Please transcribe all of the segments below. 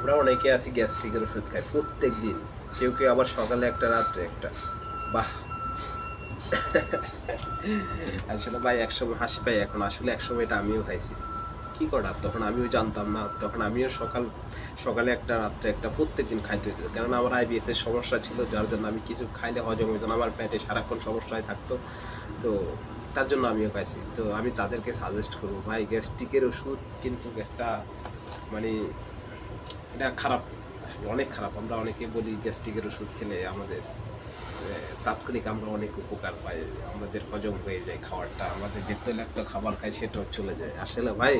আমরা অনেকে আছি গ্যাস্ট্রিকের ওষুধ খাই প্রত্যেক দিন কেউ কেউ আবার সকালে একটা, রাত্রে একটা। বাহ! আসলে ভাই, একসময় হাসি পাই এখন। আসলে একসময় এটা আমিও খাইছি। কি করার? তখন আমিও জানতাম না। তখন আমিও সকাল, সকালে একটা, রাত্রে একটা প্রত্যেক দিন খাইতে হতো কেননা আমার আইবিএস এর সমস্যা ছিল, যার জন্য আমি কিছু খাইলে হজম হতো না। আমার পেটে সারাক্ষণ সমস্যায় থাকতো। তো তার জন্য আমিও খাইছি। তো আমি তাদেরকে সাজেস্ট করব, ভাই গ্যাস্ট্রিকের ওষুধ কিন্তু একটা মানে এটা খারাপ, অনেক খারাপ। আমরা অনেকে বলি গ্যাস্ট্রিকের ওষুধ খেলে আমাদের তাৎক্ষণিক আমরা অনেক উপকার পাই। আমাদের হজম হয়ে যায় খাবারটা, আমাদের যে তৈলাক্ত খাবার খাই সেটাও চলে যায়। আসলে ভাই,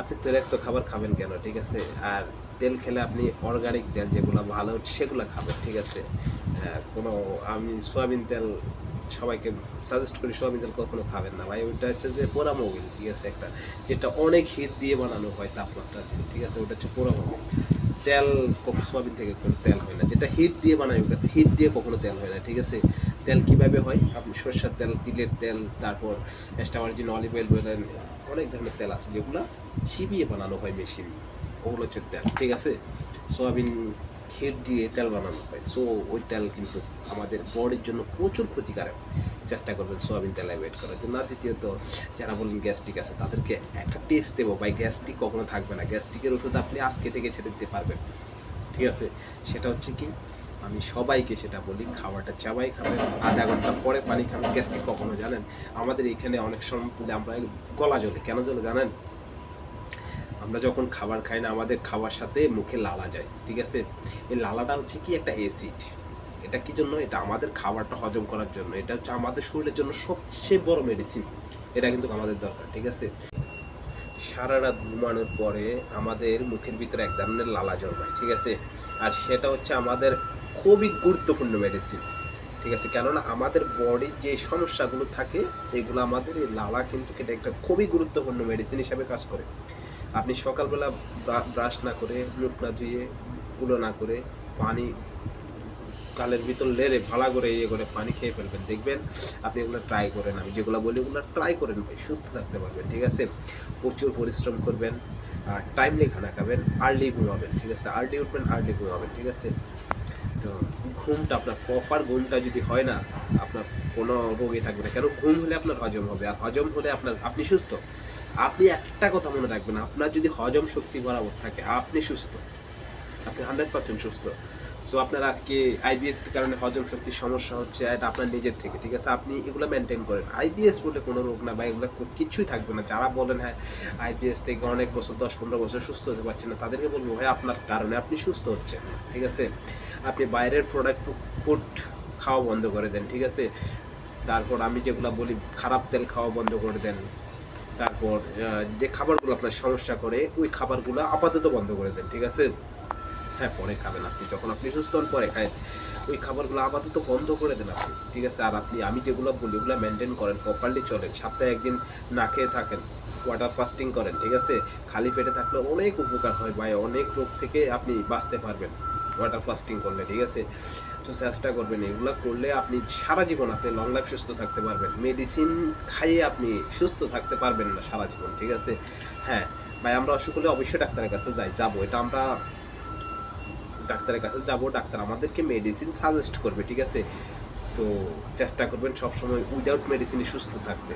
আপনি তৈলাক্ত খাবার খাবেন কেন, ঠিক আছে? আর তেল খেলে আপনি অর্গানিক তেল যেগুলো ভালো, সেগুলো খাবেন, ঠিক আছে? কোনো, আমি সয়াবিন তেল সবাইকে সাজেস্ট করি সয়াবিন তেল কখনো খাবেন না। ভাই, ওইটা হচ্ছে যে পোড়া মোবিল ঠিক আছে? একটা যেটা অনেক হিট দিয়ে বানানো হয় তাপমাত্রা ঠিক আছে? ওটা হচ্ছে পোড়া মোবিল তেল সোয়াবিন থেকে কোনো তেল হয় না। যেটা হিট দিয়ে বানায় ওটা হিট দিয়ে কখনো তেল হয় না, ঠিক আছে? তেল কীভাবে হয়? আপনি সরষের তেল, তিলের তেল, তারপর এক্সট্রা ভার্জিন অলিভ অয়েল অনেক ধরনের তেল আছে যেগুলো চিবিয়ে বানানো হয় মেশিন ওগুলো হচ্ছে তেল, ঠিক আছে? সোয়াবিন হিট দিয়ে তেল বানানো হয়। সো ওই তেল কিন্তু আমাদের বডির জন্য প্রচুর ক্ষতিকারক। চেষ্টা করবেন সোয়াবিন তেল অ্যাভয়েড করার জন্য। আর দ্বিতীয়ত, যারা বলেন গ্যাস্ট্রিক আছে, তাদেরকে একটা টিপস দেবো। ভাই, গ্যাস্ট্রিক কখনো থাকবে না। গ্যাস্ট্রিকের ওষুধ আপনি আজকে থেকে ছেড়ে দিতে পারবেন। ঠিক আছে? সেটা হচ্ছে কি, আমি সবাইকে সেটা বলি, খাবারটা চাবাই খাবেন, আধা ঘণ্টা পরে পানি খাবেন। গ্যাস্ট্রিক কখনো জানেন? আমাদের এখানে অনেক সময় আমরা গলা জ্বলে। কেন জ্বলে জানেন? আমরা যখন খাবার খাই না, আমাদের খাবার সাথে মুখে লালা যায়, ঠিক আছে? এই লালাটা হচ্ছে কি একটা অ্যাসিড এটা কি জন্য? এটা আমাদের খাবারটা হজম করার জন্য। এটা হচ্ছে আমাদের শরীরের জন্য সবচেয়ে বড় মেডিসিন এটা কিন্তু আমাদের দরকার, ঠিক আছে? সারা রাত ঘুমানোর পরে আমাদের মুখের ভিতরে এক ধরনের লালা জন্মায়, ঠিক আছে? আর সেটা হচ্ছে আমাদের খুবই গুরুত্বপূর্ণ মেডিসিন ঠিক আছে? কেননা আমাদের বডির যে সমস্যাগুলো থাকে, এগুলো আমাদের এই লালা কিন্তু এটা একটা খুবই গুরুত্বপূর্ণ মেডিসিন হিসাবে কাজ করে। আপনি সকালবেলা ব্রাশ না করে মুখ না ধুয়ে কুলো না করে পানি কালের ভিতর লেরে ভালো করে ইয়ে করে পানি খেয়ে ফেলবেন। দেখবেন আপনি এগুলো ট্রাই করেন। আমি যেগুলো বলি ওগুলো ট্রাই করেন ভাই, সুস্থ থাকতে পারবেন, ঠিক আছে? প্রচুর পরিশ্রম করবেন, আর টাইমলি খানা খাবেন আর্লি ঘুমাবেন, ঠিক আছে? আর্লি উঠবেন আর্লি ঘুমাবেন, ঠিক আছে? ঘুমটা, আপনার প্রপার ঘুমটা যদি হয় না, আপনার কোনো রোগে থাকবে না। কেন? ঘুম হলে আপনার হজম হবে, আর হজম হলে আপনার, আপনি সুস্থ। আপনি একটা কথা মনে রাখবেন, আপনার যদি হজম শক্তি বরাবর থাকে, আপনি সুস্থ। আপনি হান্ড্রেড পার্সেন্ট সুস্থ। সো আপনার আজকে আইবিএস এর কারণে হজম শক্তির সমস্যা হচ্ছে এটা আপনার নিজের থেকে, ঠিক আছে? আপনি এগুলো মেনটেন করেন। আইবিএস বলে কোনো রোগ না বা এগুলো কিছুই থাকবে না। যারা বলেন হ্যাঁ আইবিএস থেকে অনেক বছর, দশ, পনেরো বছর সুস্থ হতে পারছেন না, তাদেরকে বলব, ভাই, আপনার কারণে আপনি সুস্থ হচ্ছেন, ঠিক আছে? আপনি বাইরের প্রোডাক্ট ফুড খাওয়া বন্ধ করে দেন, ঠিক আছে? তারপর আমি যেগুলো বলি, খারাপ তেল খাওয়া বন্ধ করে দেন। তারপর যে খাবারগুলো আপনার সমস্যা করে, ওই খাবারগুলো আপাতত বন্ধ করে দেন, ঠিক আছে? হ্যাঁ পরে খাবেন আপনি। যখন আপনি সুস্থ হন, পরে খায়। ওই খাবারগুলো আপাতত বন্ধ করে দেন আপনি, ঠিক আছে? আর আপনি, আমি যেগুলো বলি, ওগুলো মেনটেন করেন প্রপারলি চলেন। সপ্তাহে একদিন না খেয়ে থাকেন ওয়াটার ফাস্টিং করেন, ঠিক আছে? খালি পেটে থাকলে অনেক উপকার হয় ভাই, অনেক রোগ থেকে আপনি বাঁচতে পারবেন ওয়াটার ফাস্টিং করলে, ঠিক আছে? তো চেষ্টা করবেন, এগুলো করলে আপনি সারা জীবন আপনি লং লাইফ সুস্থ থাকতে পারবেন। মেডিসিন খাইয়ে আপনি সুস্থ থাকতে পারবেন না সারা জীবন, ঠিক আছে? হ্যাঁ ভাই, আমরা অসুখ হলে অবশ্যই ডাক্তারের কাছে যাই, যাব। এটা আমরা ডাক্তারের কাছে যাব, ডাক্তার আমাদেরকে মেডিসিন সাজেস্ট করবে, ঠিক আছে? তো চেষ্টা করবেন সবসময় উইদাউট মেডিসিনে সুস্থ থাকতে।